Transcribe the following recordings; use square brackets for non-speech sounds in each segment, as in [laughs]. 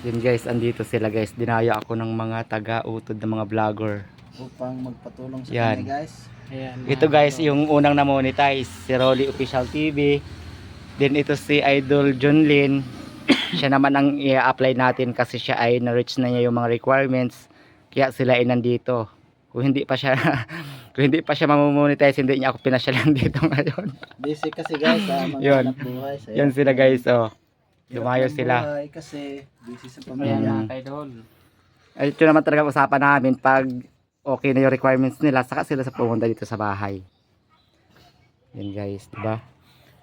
Yun guys, andito sila guys. Dinaya ako ng mga taga-utod ng mga vlogger. upang magpatulong sa Yan. kanya guys. Ayan. Ito guys, yung unang na-monetize, si Rolly Official TV. Then ito si Idol John Lin. [coughs] siya naman ang i-apply natin kasi siya ay na-reach na niya yung mga requirements. Kaya sila ay nandito. Kung hindi pa siya [laughs] kung hindi pa siya mamonetize, hindi niya ako pinasyalan [laughs] dito ngayon. Busy kasi guys sa mga Yun. anak buhay. Sa Yan sila guys, oh. Hirap Dumayo ng sila. buhay kasi busy sa Ayan pamilya. Mm. mga kaidol. Ay, ito naman talaga usapan namin pag okay na yung requirements nila, saka sila sa pumunta dito sa bahay. Yan guys, diba?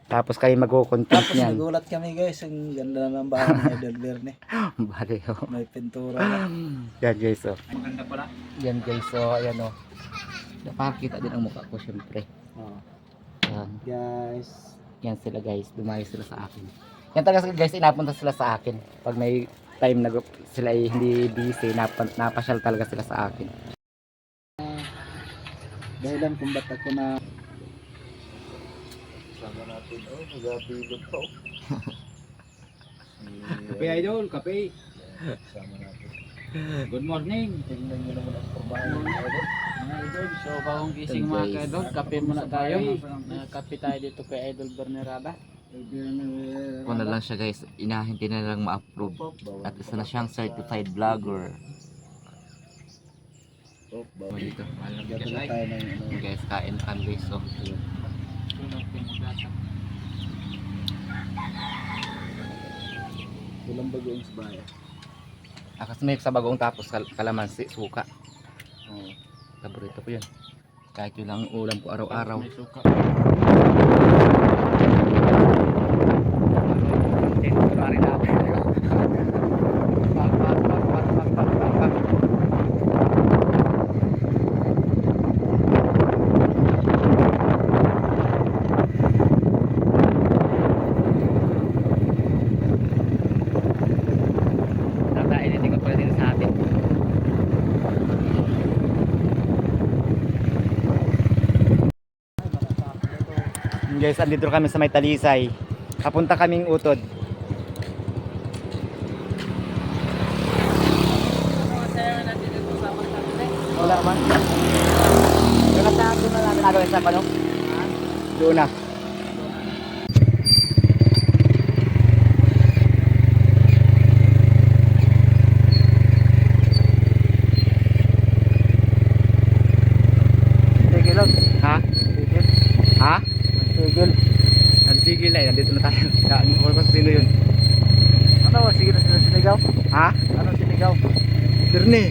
Tapos kayo mag-content Tapos niyan. nagulat kami guys, ang ganda na ng bahay ni Idol Verne. [laughs] Bale, oh. May pintura na. Yan guys, oh. Ang ganda pala. Yan guys, oh. Ayan, oh. Napakita din ang mukha ko, syempre. Oh. Yan. Guys, Yan sila guys, dumayo sila sa akin. Yan talaga guys, inapunta sila sa akin. Pag may time na sila ay hindi busy, nap napasyal talaga sila sa akin. dahilan kung ba't ako na sama natin, oh, magabilog pa oh. [laughs] Kape idol, kape. Sama natin. Good morning. Tingnan nyo naman ang trabaho ng Idol. Mga idol, so bagong gising mga kaidol, kape muna tayo. Uh, kape tayo dito kay Idol Bernerada. Kung na lang siya guys, inahintay na lang ma-approve. At isa na siyang certified vlogger. Oh, Oh, dito. Ano. Guys, kain kami guys. So, Walang bagoong sa bahay. akas may sa bagong tapos kal kalamansi, suka. Oh. Paborito ko yun. Kahit yun lang ang ulam ko araw-araw. May suka. Guys, andito kami sa may talisay. Papunta kaming utod. Wala man. Doon na sa doon na ano? Doon na. Tigil lang. Ha? Tigil. Ha? Tigil. Nagsigil na eh. Nandito na tayo. [laughs] Saan ko sino yun? Ano? Sige na sila sinigaw? Ha? Ano sinigaw? Dirne.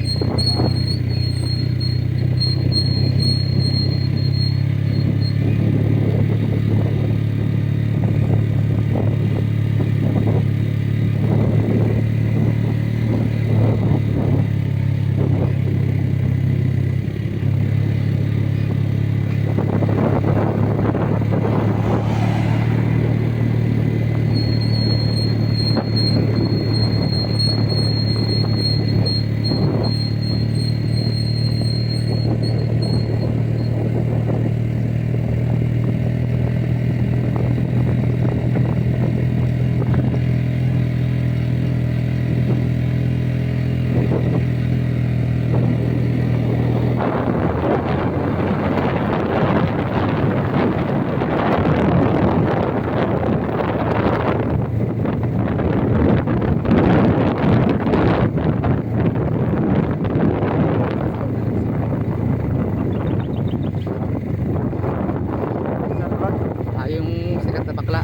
Ah, yung sikat na bakla.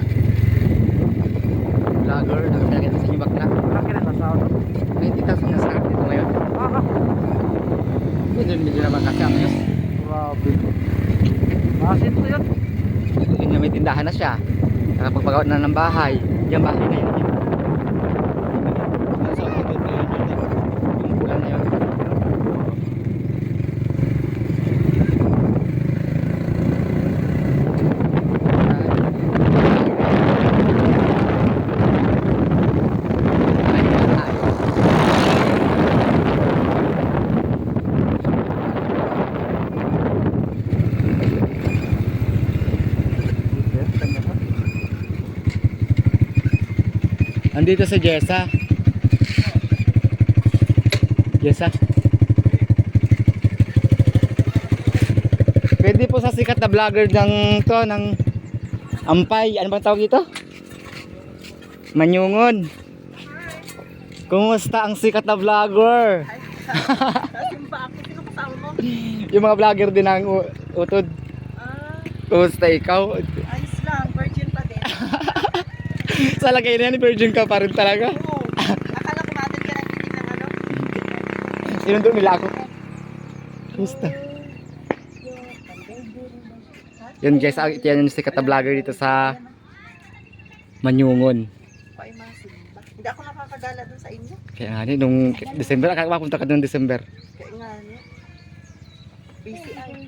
Vlogger. Nakapilagay na sa inyo bakla. Laki na sa sound. 90,000 na sa akin dito ngayon. Million million naman kasi ang news. Grabe. Masin to yun. Yun nga, may tindahan na siya. Nakapagpagawa na ng bahay. Yung bahay na yun. Yung pulan na yun. Andito sa Jessa. Ah. Pwede po sa sikat na vlogger ng to, ng Ampay. Ano bang tawag dito? Manyungon. Kumusta ang sikat na vlogger? [laughs] Yung mga vlogger din ng u- utod. Ah, Kumusta ikaw? ayos lang. Virgin pa din. Sa lagay na yan, virgin ka pa rin talaga. Oo. Akala ko natin ka ng titig ng ano. Sinundo nila ako. Kumusta? Yun guys, ang yan yung sikat na vlogger dito sa Manyungon. Paimasin ba? Hindi ako nakakagala dun sa inyo. Kaya nga ni, nung December, mapunta ka doon December. Kaya nga niya. Busy ay.